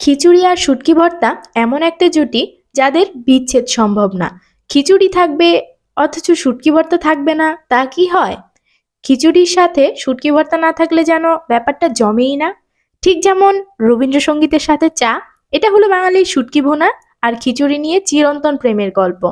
খিচুড়ি আর শুটকি ভর্তা এমন একটা জুটি যাদের বিচ্ছেদ সম্ভব না। খিচুড়ি থাকবে, অথচ শুটকি ভর্তা থাকবে না, তা কি হয়? খিচুড়ির সাথে শুটকি ভর্তা না থাকলে যেন ব্যাপারটা জমেই না। ঠিক যেমন রবীন্দ্রসঙ্গীতের সাথে চা, এটা হলো বাঙালির শুটকি ভোনা আর খিচুড়ি নিয়ে চিরন্তন প্রেমের গল্প।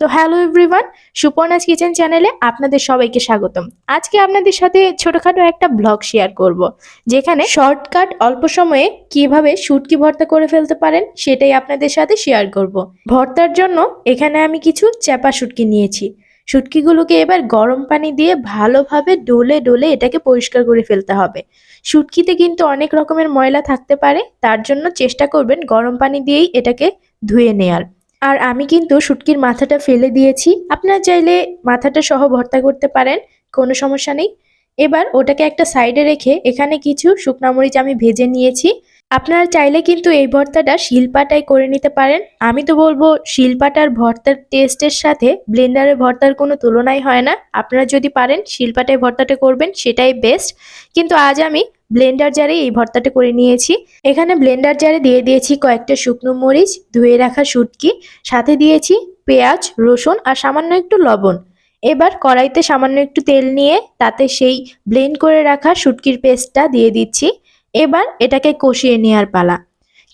তো হ্যালো এভরিওয়ান, সুপর্ণাস কিচেন চ্যানেলে আপনাদের সবাইকে স্বাগতম। আজকে আপনাদের সাথে ছোটখাটো একটা ব্লগ শেয়ার করব, যেখানে শর্টকাট অল্প সময়ে কীভাবে শুটকি ভর্তা করে ফেলতে পারেন সেটাই আপনাদের সাথে শেয়ার করব। ভর্তার জন্য এখানে আমি কিছু চ্যাপা শুটকি নিয়েছি। শুটকিগুলোকে এবার গরম পানি দিয়ে ভালোভাবে ডলে ডলে এটাকে পরিষ্কার করে ফেলতে হবে। শুটকিতে কিন্তু অনেক রকমের ময়লা থাকতে পারে, তার জন্য চেষ্টা করবেন গরম পানি দিয়েই এটাকে ধুয়ে নেয়ার। আর আমি কিন্তু শুটকির মাথাটা ফেলে দিয়েছি। আপনারা চাইলে মাথাটা সহ ভর্তা করতে পারেন, কোনো সমস্যা নেই। এবার ওটাকে একটা সাইডে রেখে এখানে কিছু শুকনা মরিচ আমি ভেজে নিয়েছি। আপনারা চাইলে কিন্তু এই ভর্তাটা শিলপাটায় করে নিতে পারেন। আমি তো বলব, শিলপাটার ভর্তার টেস্টের সাথে ব্লেন্ডারের ভর্তার কোনো তুলনাই হয় না। আপনারা যদি পারেন, শিলপাটায় ভর্তাটা করবেন, সেটাই বেস্ট কিন্তু আজ আমি ব্লেন্ডার জারে এই ভর্তাটা করে নিয়েছি। এখানে ব্লেন্ডার জারে দিয়ে দিয়েছি কয়েকটা শুকনো মরিচ, ধুয়ে রাখা শুটকি, সাথে দিয়েছি পেঁয়াজ, রসুন আর সামান্য একটু লবণ। এবার কড়াইতে সামান্য একটু তেল নিয়ে তাতে সেই ব্লেন্ড করে রাখা শুটকির পেস্টটা দিয়ে দিচ্ছি। এবার এটাকে কষিয়ে নেওয়ার পালা।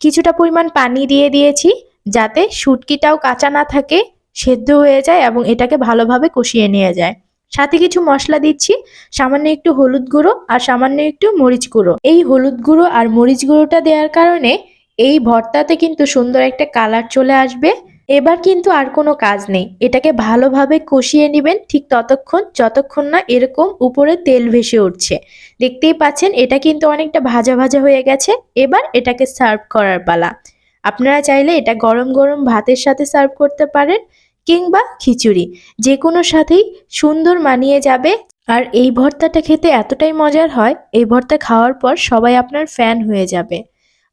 কিছুটা পরিমাণ পানি দিয়ে দিয়েছি যাতে শুটকিটাও কাঁচা না থাকে, সেদ্ধ হয়ে যায় এবং এটাকে ভালোভাবে কষিয়ে নেওয়া যায়। সাথে কিছু মশলা দিচ্ছি, সামান্য একটু হলুদ গুঁড়ো আর সামান্য একটু মরিচ গুঁড়ো। এই হলুদ গুঁড়ো আর মরিচ গুঁড়োটা দেওয়ার কারণে এই ভর্তাতে কিন্তু সুন্দর একটা কালার চলে আসবে। এবার কিন্তু আর কোনো কাজ নেই। এটাকে ভালোভাবে কষিয়ে নেবেন ঠিক ততক্ষণ, যতক্ষণ না এরকম উপরে তেল ভেসে উঠছে। দেখতেই পাচ্ছেন, এটা কিন্তু অনেকটা ভাজা ভাজা হয়ে গেছে। এবার এটাকে সার্ভ করার পালা। আপনারা চাইলে এটা গরম গরম ভাতের সাথে সার্ভ করতে পারেন। কিংবা খিচুড়ি যে কোনো সাথেই সুন্দর মানিয়ে যাবে। আর এই ভর্তাটা খেতে এতটাই মজার হয়, এই ভর্তা খাওয়ার পর সবাই আপনার ফ্যান হয়ে যাবে।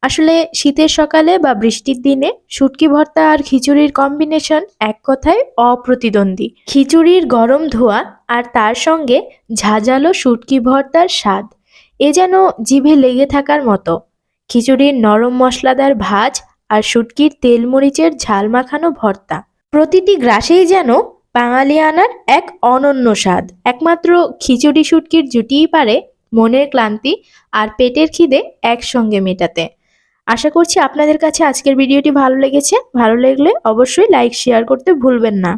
আসলে শীতের সকালে বা বৃষ্টির দিনে শুটকি ভর্তা আর খিচুড়ির কম্বিনেশন এক কথায় অপ্রতিদ্বন্দ্বী। খিচুড়ির গরম ধোয়া আর তার সঙ্গে ঝাঁঝালো শুটকি ভর্তার স্বাদ, এ যেন জিভে লেগে থাকার মতো। খিচুড়ির নরম মশলাদার ভাজ আর শুটকির তেল মরিচের ঝাল মাখানো ভর্তা। প্রতিটি গ্রাসেই যেন বাঙালিয়ানার এক অনন্য স্বাদ। একমাত্র খিচুড়ি শুটকির জুটিই পারে মনের ক্লান্তি আর পেটের খিদে একসঙ্গে মেটাতে। আশা করছি আপনাদের কাছে আজকের ভিডিওটি ভালো লেগেছে। ভালো লাগলে অবশ্যই লাইক শেয়ার করতে ভুলবেন না।